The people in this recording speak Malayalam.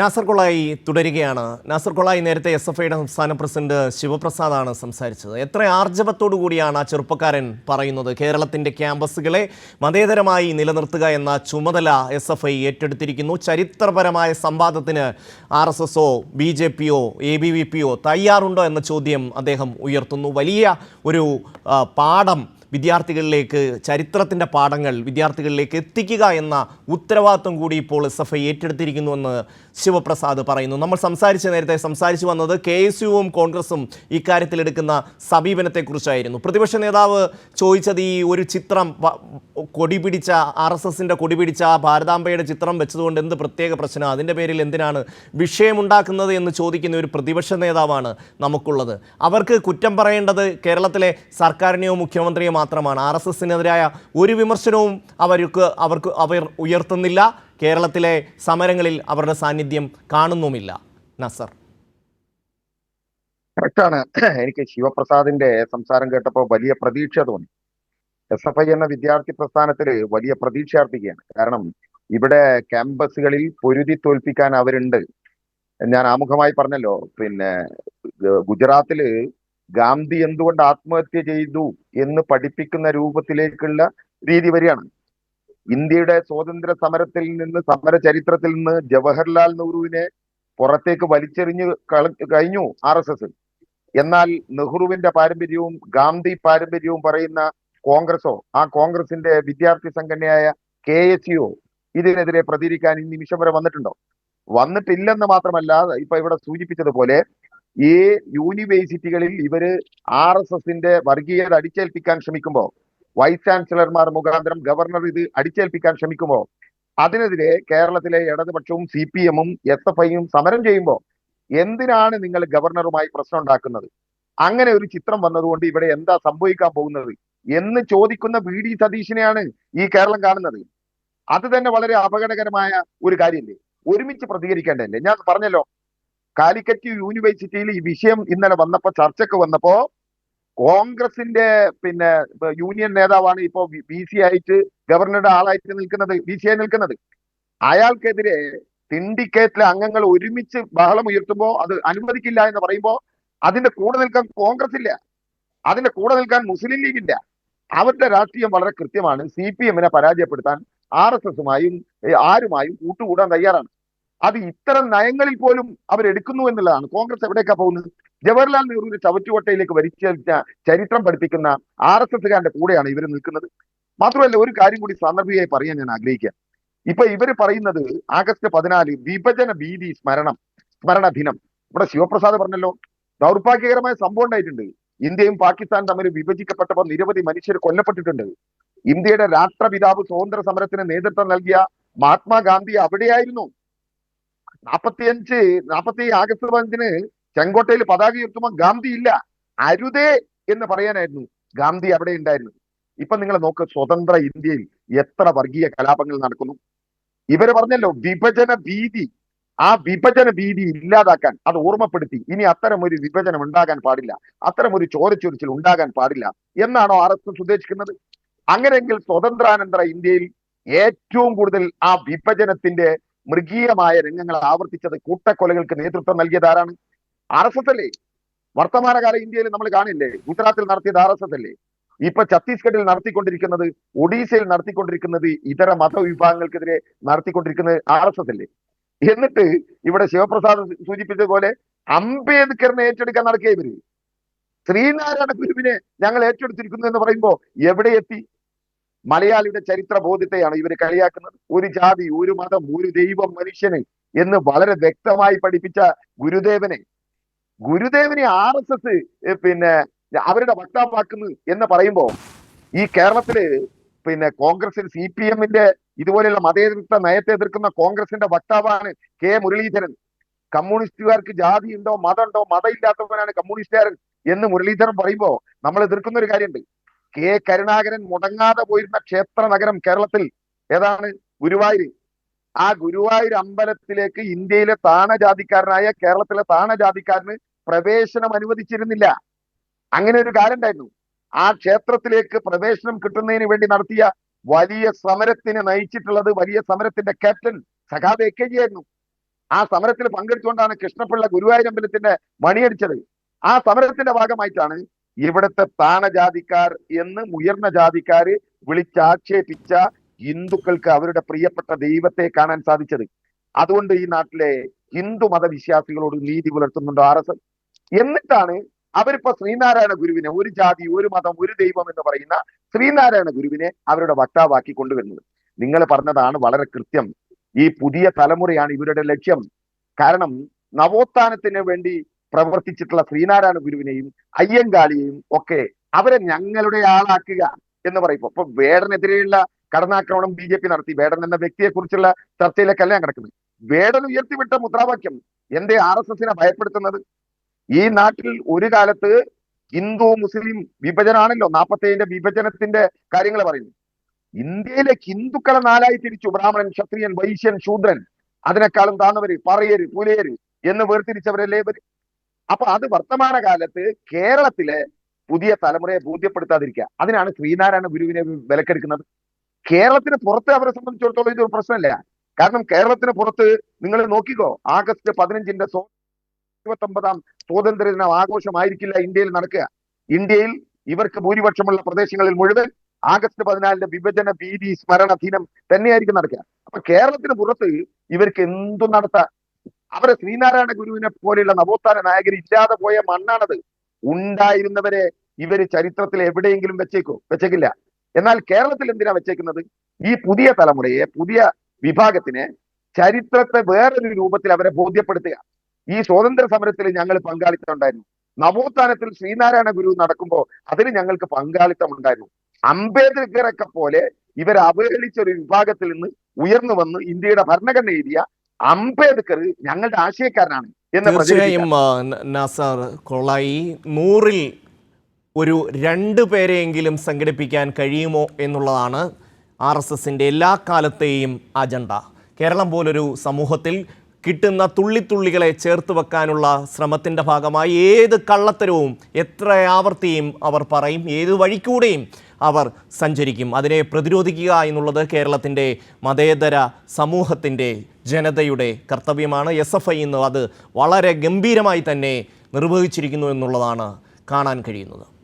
നാസർ കൊളായി തുടരുകയാണ്. നാസർ കൊളായി നേരത്തെ എസ് എഫ് ഐയുടെ സംസ്ഥാന പ്രസിഡന്റ് ശിവപ്രസാദാണ് സംസാരിച്ചത്. എത്ര ആർജവത്തോടു കൂടിയാണ് ആ ചെറുപ്പക്കാരൻ പറയുന്നത്? കേരളത്തിന്റെ ക്യാമ്പസുകളെ മതേതരമായി നിലനിർത്തുക എന്ന ചുമതല എസ് എഫ് ഐ ഏറ്റെടുത്തിരിക്കുന്നു. ചരിത്രപരമായ സംവാദത്തിന് ആർ എസ് എസോ ബി ജെ പിയോ എ ബി വി പിയോ തയ്യാറുണ്ടോ എന്ന ചോദ്യം അദ്ദേഹം ഉയർത്തുന്നു. വലിയ ഒരു പാഠം വിദ്യാർത്ഥികളിലേക്ക് ചരിത്രത്തിന്റെ പാഠങ്ങൾ വിദ്യാർത്ഥികളിലേക്ക് എത്തിക്കുക എന്ന ഉത്തരവാദിത്വം കൂടി ഇപ്പോൾ എസ് എഫ് ഐ ഏറ്റെടുത്തിരിക്കുന്നുവെന്ന് ശിവപ്രസാദ് പറയുന്നു. നമ്മൾ സംസാരിച്ച നേരത്തെ സംസാരിച്ചു വന്നത് കെ എസ് യുവും കോൺഗ്രസും ഇക്കാര്യത്തിൽ എടുക്കുന്ന സമീപനത്തെക്കുറിച്ചായിരുന്നു. പ്രതിപക്ഷ നേതാവ് ചോദിച്ചത് ഈ ഒരു ചിത്രം കൊടി പിടിച്ച ആർ എസ് എസിന്റെ കൊടി പിടിച്ച ഭാരതാംബയുടെ ചിത്രം വെച്ചതുകൊണ്ട് എന്ത് പ്രത്യേക പ്രശ്നം? അതിന്റെ പേരിൽ എന്തിനാണ് വിഷയമുണ്ടാക്കുന്നത് എന്ന് ചോദിക്കുന്ന ഒരു പ്രതിപക്ഷ നേതാവാണ് നമുക്കുള്ളത്. അവർക്ക് കുറ്റം പറയേണ്ടത് കേരളത്തിലെ സർക്കാരിനെയോ മുഖ്യമന്ത്രിയോ മാത്രമാണ്. ആർ എസ് എസിനെതിരായ ഒരു വിമർശനവും അവർക്ക് അവർക്ക് അവർ ഉയർത്തുന്നില്ല. കേരളത്തിലെ സമരങ്ങളിൽ അവരുടെ സാന്നിധ്യം കാണുന്നുമില്ല. നസർ. കറക്റ്റാണ്. എനിക്ക് ശിവപ്രസാദിന്റെ സംസാരം കേട്ടപ്പോൾ വലിയ പ്രതീക്ഷ തോന്നി. എസ് എഫ് ഐ എന്ന വിദ്യാർത്ഥി പ്രസ്ഥാനത്തിൽ വലിയ പ്രതീക്ഷ അർപ്പിക്കുകയാണ്. കാരണം ഇവിടെ ക്യാമ്പസുകളിൽ പൊരുതി തോൽപ്പിക്കാൻ അവരുണ്ട്. ഞാൻ ആമുഖമായി പറഞ്ഞല്ലോ പിന്നെ ഗുജറാത്തിൽ ഗാന്ധി എന്തുകൊണ്ട് ആത്മഹത്യ ചെയ്തു എന്ന് പഠിപ്പിക്കുന്ന രൂപത്തിലേക്കുള്ള രീതി വരികയാണ് ഇന്ത്യയുടെ സ്വാതന്ത്ര്യ സമരത്തിൽ നിന്ന് സമര ചരിത്രത്തിൽ നിന്ന് ജവഹർലാൽ നെഹ്റുവിനെ പുറത്തേക്ക് വലിച്ചെറിഞ്ഞ് കഴിഞ്ഞു ആർ എസ് എസ്. എന്നാൽ നെഹ്റുവിന്റെ പാരമ്പര്യവും ഗാന്ധി പാരമ്പര്യവും പറയുന്ന കോൺഗ്രസോ ആ കോൺഗ്രസിന്റെ വിദ്യാർത്ഥി സംഘടനയായ കെ എസ് യു ഇതിനെതിരെ പ്രതികരിക്കാൻ ഈ നിമിഷം വരെ വന്നിട്ടുണ്ടോ? വന്നിട്ടില്ലെന്ന് മാത്രമല്ല ഇപ്പൊ ഇവിടെ സൂചിപ്പിച്ചതുപോലെ ഈ യൂണിവേഴ്സിറ്റികളിൽ ഇവർ ആർ എസ് എസിന്റെ വർഗീയത അടിച്ചേൽപ്പിക്കാൻ ശ്രമിക്കുമ്പോൾ വൈസ് ചാൻസലർമാർ മുഖാന്തരം ഗവർണർ ഇത് അടിച്ചേൽപ്പിക്കാൻ ശ്രമിക്കുമ്പോൾ അതിനെതിരെ കേരളത്തിലെ ഇടതുപക്ഷവും സി പി എമ്മും എസ് എഫ് ഐയും സമരം ചെയ്യുമ്പോൾ എന്തിനാണ് നിങ്ങൾ ഗവർണറുമായി പ്രശ്നം ഉണ്ടാക്കുന്നത്? അങ്ങനെ ഒരു ചിത്രം വന്നതുകൊണ്ട് ഇവിടെ എന്താ സംഭവിക്കാൻ പോകുന്നത്? എന്ന് ചോദിക്കുന്ന വി ഡി സതീശിനെയാണ് ഈ കേരളം കാണുന്നത്. അത് തന്നെ വളരെ അപകടകരമായ ഒരു കാര്യമല്ലേ ഒരുമിച്ച് പ്രതികരിക്കേണ്ടതല്ലേ? ഞാൻ പറഞ്ഞല്ലോ കാലിക്കറ്റ് യൂണിവേഴ്സിറ്റിയിൽ ഈ വിഷയം ഇന്നലെ വന്നപ്പോ ചർച്ചക്ക് വന്നപ്പോ കോൺഗ്രസിന്റെ പിന്നെ യൂണിയൻ നേതാവാണ് ഇപ്പോ ബി സി ആയിട്ട് ഗവർണറുടെ ആളായിട്ട് നിൽക്കുന്നത് ബി സി ആയി നിൽക്കുന്നത്. അയാൾക്കെതിരെ സിൻഡിക്കേറ്റിലെ അംഗങ്ങൾ ഒരുമിച്ച് ബഹളം ഉയർത്തുമ്പോൾ അത് അനുവദിക്കില്ല എന്ന് പറയുമ്പോൾ അതിന്റെ കൂടെ നിൽക്കാൻ കോൺഗ്രസ് ഇല്ല അതിന്റെ കൂടെ നിൽക്കാൻ മുസ്ലിം ലീഗ് ഇല്ല അവരുടെ രാഷ്ട്രീയം വളരെ കൃത്യമാണ്. സി പി എമ്മിനെ പരാജയപ്പെടുത്താൻ ആർ എസ് എസുമായും ആരുമായും കൂട്ടുകൂടാൻ തയ്യാറാണ്. അത് ഇത്തരം നയങ്ങളിൽ പോലും അവരെടുക്കുന്നു എന്നുള്ളതാണ്. കോൺഗ്രസ് എവിടേക്കാ പോകുന്നത്? ജവഹർലാൽ നെഹ്റുവിന്റെ ചവറ്റുകൊട്ടയിലേക്ക് വരിച്ചേൽപ്പിച്ച ചരിത്രം പഠിപ്പിക്കുന്ന ആർ എസ് എസുകാരുടെ കൂടെയാണ് ഇവർ നിൽക്കുന്നത്. മാത്രമല്ല ഒരു കാര്യം കൂടി സാന്ദർഭികമായി പറയാൻ ഞാൻ ആഗ്രഹിക്കുക ഇപ്പൊ ഇവർ പറയുന്നത് ആഗസ്റ്റ് പതിനാല് വിഭജന ഭീതി സ്മരണം സ്മരണ ദിനം ഇവിടെ ശിവപ്രസാദ് പറഞ്ഞല്ലോ ദൗർഭാഗ്യകരമായ സംഭവം ഉണ്ടായിട്ടുണ്ട്. ഇന്ത്യയും പാകിസ്ഥാനും തമ്മിൽ വിഭജിക്കപ്പെട്ടപ്പോൾ നിരവധി മനുഷ്യർ കൊല്ലപ്പെട്ടിട്ടുണ്ട്. ഇന്ത്യയുടെ രാഷ്ട്രപിതാവ് സ്വാതന്ത്ര്യ സമരത്തിന് നേതൃത്വം നൽകിയ മഹാത്മാഗാന്ധി അവിടെയായിരുന്നു. നാപ്പത്തിയഞ്ച് നാപ്പത്തി ആഗസ്റ്റ് പതിനഞ്ചിന് ചെങ്കോട്ടയിൽ പതാക ഉയർത്തുമ്പോൾ ഗാന്ധി ഇല്ല. അരുതേ എന്ന് പറയാനായിരുന്നു ഗാന്ധി അവിടെ ഉണ്ടായിരുന്നു ഇപ്പൊ നിങ്ങൾ നോക്ക് സ്വതന്ത്ര ഇന്ത്യയിൽ എത്ര വർഗീയ കലാപങ്ങൾ നടക്കുന്നു. ഇവർ പറഞ്ഞല്ലോ വിഭജന ഭീതി. ആ വിഭജന ഭീതി ഇല്ലാതാക്കാൻ അത് ഓർമ്മപ്പെടുത്തി. ഇനി അത്തരം ഒരു വിഭജനം ഉണ്ടാകാൻ പാടില്ല. അത്തരം ഒരു ചോരച്ചൊരിച്ചിൽ ഉണ്ടാകാൻ പാടില്ല എന്നാണോ ആർ എസ് എസ് ഉദ്ദേശിക്കുന്നത്? അങ്ങനെയെങ്കിൽ സ്വതന്ത്രാനന്തര ഇന്ത്യയിൽ ഏറ്റവും കൂടുതൽ ആ വിഭജനത്തിന്റെ മൃഗീയമായ രംഗങ്ങൾ ആവർത്തിച്ചത് കൂട്ടക്കൊലകൾക്ക് നേതൃത്വം നൽകിയത് ആരാണ് ആർ എസ് എസ് അല്ലേ? വർത്തമാനകാല ഇന്ത്യയിൽ നമ്മൾ കാണില്ലേ? ഗുജറാത്തിൽ നടത്തിയത് ആർ എസ് എസ് അല്ലേ? ഇപ്പൊ ഛത്തീസ്ഗഡിൽ നടത്തിക്കൊണ്ടിരിക്കുന്നത് ഒഡീസയിൽ നടത്തിക്കൊണ്ടിരിക്കുന്നത് ഇതര മതവിഭാഗങ്ങൾക്കെതിരെ നടത്തിക്കൊണ്ടിരിക്കുന്നത് ആർ എസ് എസ് അല്ലേ? എന്നിട്ട് ഇവിടെ ശിവപ്രസാദ് സൂചിപ്പിച്ചതുപോലെ അംബേദ്കറിനെ ഏറ്റെടുക്കാൻ നടക്കുക ഇവർ. ശ്രീനാരായണ ഗുരുവിനെ ഞങ്ങൾ ഏറ്റെടുത്തിരിക്കുന്നു എന്ന് പറയുമ്പോ എവിടെ എത്തി? മലയാളിയുടെ ചരിത്ര ബോധ്യത്തെയാണ് ഇവർ കളിയാക്കുന്നത്. ഒരു ജാതി ഒരു മതം ഒരു ദൈവം മനുഷ്യന് എന്ന് വളരെ വ്യക്തമായി പഠിപ്പിച്ച ഗുരുദേവനെ. ഗുരുദേവനെ ആർ എസ് എസ് പിന്നെ അവരുടെ വക്താവാക്കുന്നു എന്ന് പറയുമ്പോൾ ഈ കേരളത്തിൽ പിന്നെ കോൺഗ്രസിൽ സി പി എമ്മിന്റെ ഇതുപോലെയുള്ള മതേതൃത്വ നയത്തെ എതിർക്കുന്ന കോൺഗ്രസിന്റെ വക്താവാണ് കെ മുരളീധരൻ. കമ്മ്യൂണിസ്റ്റുകാർക്ക് ജാതി ഉണ്ടോ മതമുണ്ടോ മതമില്ലാത്തവനാണ് കമ്മ്യൂണിസ്റ്റുകാരൻ എന്ന് മുരളീധരൻ പറയുമ്പോ നമ്മൾ എതിർക്കുന്ന ഒരു കാര്യമുണ്ട്. കെ കരുണാകരൻ മുടങ്ങാതെ പോയിരുന്ന ക്ഷേത്ര നഗരം കേരളത്തിൽ ഏതാണ്? ഗുരുവായൂർ. ആ ഗുരുവായൂർ അമ്പലത്തിലേക്ക് ഇന്ത്യയിലെ താണജാതിക്കാരനായ കേരളത്തിലെ താണജാതിക്കാരന് പ്രവേശനം അനുവദിച്ചിരുന്നില്ല. അങ്ങനെ ഒരു കാലം ഉണ്ടായിരുന്നു. ആ ക്ഷേത്രത്തിലേക്ക് പ്രവേശനം കിട്ടുന്നതിന് വേണ്ടി നടത്തിയ വലിയ സമരത്തിന് നയിച്ചിട്ടുള്ളത് വലിയ സമരത്തിന്റെ ക്യാപ്റ്റൻ സഖാബ് എ കെ ജി ആയിരുന്നു. ആ സമരത്തിൽ പങ്കെടുത്തുകൊണ്ടാണ് കൃഷ്ണപിള്ള ഗുരുവായൂരമ്പലത്തിന്റെ മണിയടിച്ചത്. ആ സമരത്തിന്റെ ഭാഗമായിട്ടാണ് ഇവിടുത്തെ താണജാതിക്കാർ എന്ന് ഉയർന്ന ജാതിക്കാര് വിളിച്ചാക്ഷേപിച്ച ഹിന്ദുക്കൾക്ക് അവരുടെ പ്രിയപ്പെട്ട ദൈവത്തെ കാണാൻ സാധിച്ചത്. അതുകൊണ്ട് ഈ നാട്ടിലെ ഹിന്ദു മതവിശ്വാസികളോട് നീതി പുലർത്തുന്നുണ്ട് ആർ എസ് എസ്. എന്നിട്ടാണ് അവരിപ്പോ ശ്രീനാരായണ ഗുരുവിനെ ഒരു ജാതി ഒരു മതം ഒരു ദൈവം എന്ന് പറയുന്ന ശ്രീനാരായണ ഗുരുവിനെ അവരുടെ വക്താവാക്കി കൊണ്ടുവരുന്നത്. നിങ്ങൾ പറഞ്ഞതാണ് വളരെ കൃത്യം. ഈ പുതിയ തലമുറയാണ് ഇവരുടെ ലക്ഷ്യം. കാരണം നവോത്ഥാനത്തിന് വേണ്ടി പ്രവർത്തിച്ചിട്ടുള്ള ശ്രീനാരായണ ഗുരുവിനെയും അയ്യങ്കാളിയെയും ഒക്കെ അവരെ ഞങ്ങളുടെ ആളാക്കുക എന്ന് പറയുമ്പോൾ ഇപ്പൊ വേടനെതിരെയുള്ള കടന്നാക്രമണം ബി ജെ പി നടത്തി വേടൻ എന്ന വ്യക്തിയെ കുറിച്ചുള്ള ചർച്ചയിലേക്കല്ല ഞാൻ കിടക്കുന്നത്. വേടൻ ഉയർത്തിവിട്ട മുദ്രാവാക്യം എന്തേ ആർ എസ് എസിനെ ഭയപ്പെടുത്തുന്നത്? ഈ നാട്ടിൽ ഒരു കാലത്ത് ഹിന്ദു മുസ്ലിം വിഭജനാണല്ലോ നാപ്പത്തേഴിന്റെ വിഭജനത്തിന്റെ കാര്യങ്ങൾ പറയുന്നു ഇന്ത്യയിലെ ഹിന്ദുക്കളെ നാലായി തിരിച്ചു ബ്രാഹ്മണൻ ക്ഷത്രിയൻ വൈശ്യൻ ശൂദ്രൻ അതിനേക്കാളും താന്നവര് പറയര് പുലയര് എന്ന് വേർതിരിച്ചവരല്ലേ അപ്പൊ അത് വർത്തമാന കാലത്ത് കേരളത്തിലെ പുതിയ തലമുറയെ ബോധ്യപ്പെടുത്താതിരിക്കുക. അതിനാണ് ശ്രീനാരായണ ഗുരുവിനെ വിലക്കെടുക്കുന്നത്. കേരളത്തിന് പുറത്ത് അവരെ സംബന്ധിച്ചിടത്തോളം ഇതൊരു പ്രശ്നമല്ല. കാരണം കേരളത്തിന് പുറത്ത് നിങ്ങൾ നോക്കിക്കോ ആഗസ്റ്റ് പതിനഞ്ചിന്റെ ഇരുപത്തൊമ്പതാം സ്വാതന്ത്ര്യ ദിനം ആഘോഷമായിരിക്കില്ല ഇന്ത്യയിൽ നടക്കുക. ഇന്ത്യയിൽ ഇവർക്ക് ഭൂരിപക്ഷമുള്ള പ്രദേശങ്ങളിൽ മുഴുവൻ ആഗസ്റ്റ് പതിനാലിന്റെ വിഭജന ഭീതി സ്മരണ ദിനം തന്നെയായിരിക്കും നടക്കുക. അപ്പൊ കേരളത്തിന് പുറത്ത് ഇവർക്ക് എന്തും നടത്താം. അവരെ ശ്രീനാരായണ ഗുരുവിനെ പോലെയുള്ള നവോത്ഥാന നായകർ ഇല്ലാതെ പോയ മണ്ണാണത്. ഉണ്ടായിരുന്നവരെ ഇവർ ചരിത്രത്തിൽ എവിടെയെങ്കിലും വെച്ചേക്കോ? വെച്ചേക്കില്ല. എന്നാൽ കേരളത്തിൽ എന്തിനാ വെച്ചേക്കുന്നത്? ഈ പുതിയ തലമുറയെ പുതിയ വിഭാഗത്തിനെ ചരിത്രത്തെ വേറൊരു രൂപത്തിൽ അവരെ ബോധ്യപ്പെടുത്തുക. ഈ സ്വാതന്ത്ര്യ സമരത്തിൽ ഞങ്ങൾ പങ്കാളിത്തം ഉണ്ടായിരുന്നു. നവോത്ഥാനത്തിൽ ശ്രീനാരായണ ഗുരു നടക്കുമ്പോൾ അതിന് ഞങ്ങൾക്ക് പങ്കാളിത്തം ഉണ്ടായിരുന്നു. അംബേദ്കറൊക്കെ പോലെ ഇവർ അവഹേളിച്ച ഒരു വിഭാഗത്തിൽ നിന്ന് ഉയർന്നു വന്ന് ഇന്ത്യയുടെ ഭരണഘടന എഴുതിയ അംബേദ്കർ ഞങ്ങളുടെ ആശയക്കാരനാണ് എന്ന്. തീർച്ചയായും ആ, ന- നൂറിൽ ഒരു രണ്ട് പേരെയെങ്കിലും സംഘടിപ്പിക്കാൻ കഴിയുമോ എന്നുള്ളതാണ് ആർ എസ് എസിന്റെ എല്ലാ കാലത്തെയും അജണ്ട കേരളം പോലൊരു സമൂഹത്തിൽ കിട്ടുന്ന തുള്ളിത്തുള്ളികളെ ചേർത്ത് വെക്കാനുള്ള ശ്രമത്തിന്റെ ഭാഗമായി ഏത് കള്ളത്തരവും എത്ര ആവർത്തിയും അവർ പറയും ഏത് വഴിക്കൂടെയും അവർ സഞ്ചരിക്കും. അതിനെ പ്രതിരോധിക്കുക എന്നുള്ളത് കേരളത്തിന്റെ മതേതര സമൂഹത്തിന്റെ ജനതയുടെ കർത്തവ്യമാണ്. എസ് എഫ് ഐ ഇന്ന് അത് വളരെ ഗംഭീരമായി തന്നെ നിർവഹിച്ചിരിക്കുന്നു എന്നുള്ളതാണ് കാണാൻ കഴിയുന്നത്.